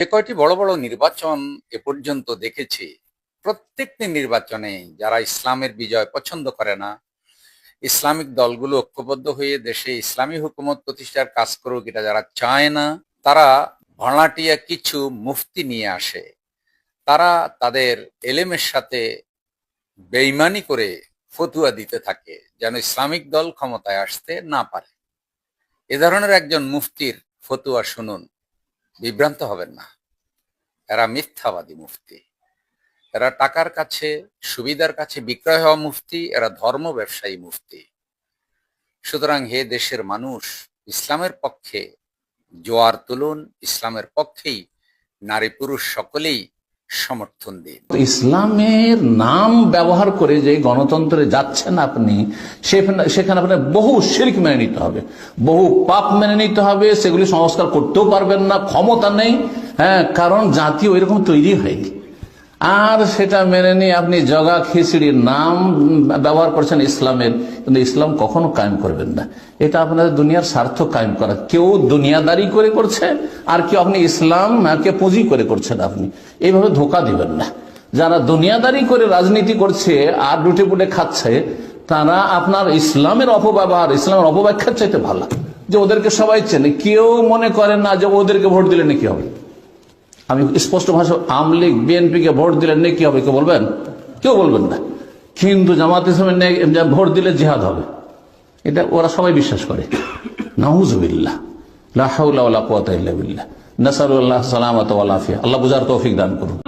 যে কয়টি বড় বড় নির্বাচন এ পর্যন্ত দেখেছি, প্রত্যেকটি নির্বাচনে যারা ইসলামের বিজয় পছন্দ করে না, ইসলামিক দলগুলো ঐক্যবদ্ধ হয়ে দেশে ইসলামী হুকুমত প্রতিষ্ঠার কাজ করুক এটা যারা চায় না, তারা ভাড়াটিয়া কিছু মুফতি নিয়ে আসে। তারা তাদের এলেমের সাথে বেইমানি করে ফতুয়া দিতে থাকে যেন ইসলামিক দল ক্ষমতায় আসতে না পারে। এ ধরনের একজন মুফতির ফতুয়া শুনুন। বিভ্রান্ত হবেন না। এরা মিথ্যাবাদী মুফতি। এরা টাকার কাছে, সুবিধার কাছে বিক্রয় হওয়া মুফতি, এরা ধর্ম ব্যবসায়ী মুফতি। সুতরাং হে দেশের মানুষ, ইসলামের পক্ষে জোয়ার তুলুন, ইসলামের পক্ষেই নারী পুরুষ সকলেই সমর্থন দিন। ইসলামের নাম ব্যবহার করে যে গণতন্ত্রে যাচ্ছেন আপনি, সেখানে- আপনার বহু শির্ক মেনে নিতে হবে। বহু পাপ মেনে নিতে হবে, সেগুলি সংস্কার করতেও পারবেন না, ক্ষমতা নেই। হ্যাঁ কারণ জাতি ওইরকম তৈরি হয়নি। আর সেটা মেনে নিয়ে আপনি জগা খিচড়ির নাম ব্যবহার করছেন ইসলামের, কিন্তু ইসলাম কখনো কায়েম করবেন না। এটা আপনাদের দুনিয়ার স্বার্থ কায়েম করা। কেউ দুনিয়াদারি করে করছে, আর কেউ আপনি ইসলাম কে পুঁজি করে করছেন আপনি। এইভাবে ধোকা দিবেন না। যারা দুনিয়াদারি করে রাজনীতি করছে আর লুটে পুটে খাচ্ছে, তারা আপনার ইসলামের অপব্যবহার, ইসলামের অপব্যাখ্যার চাইতে ভালো। যে ওদেরকে সবাই চেনে, কেউ মনে করেন না যে ওদেরকে ভোট দিলে নাকি হবে। আমি স্পষ্ট ভাষা আমলিগ বিএনপি কে ভোট দিলে নেকি হবে, কেউ বলবেন? কেউ বলবেন না। কিন্তু জামাত ইসলামের ভোট দিলে জিহাদ হবে। এটা ওরা সবাই বিশ্বাস করে। নাহুজবিল্লাহ লাহাউল্লাহ নাসারুল্লাহ সালামত আল্লাহ বুজার তৌফিক দান করুন।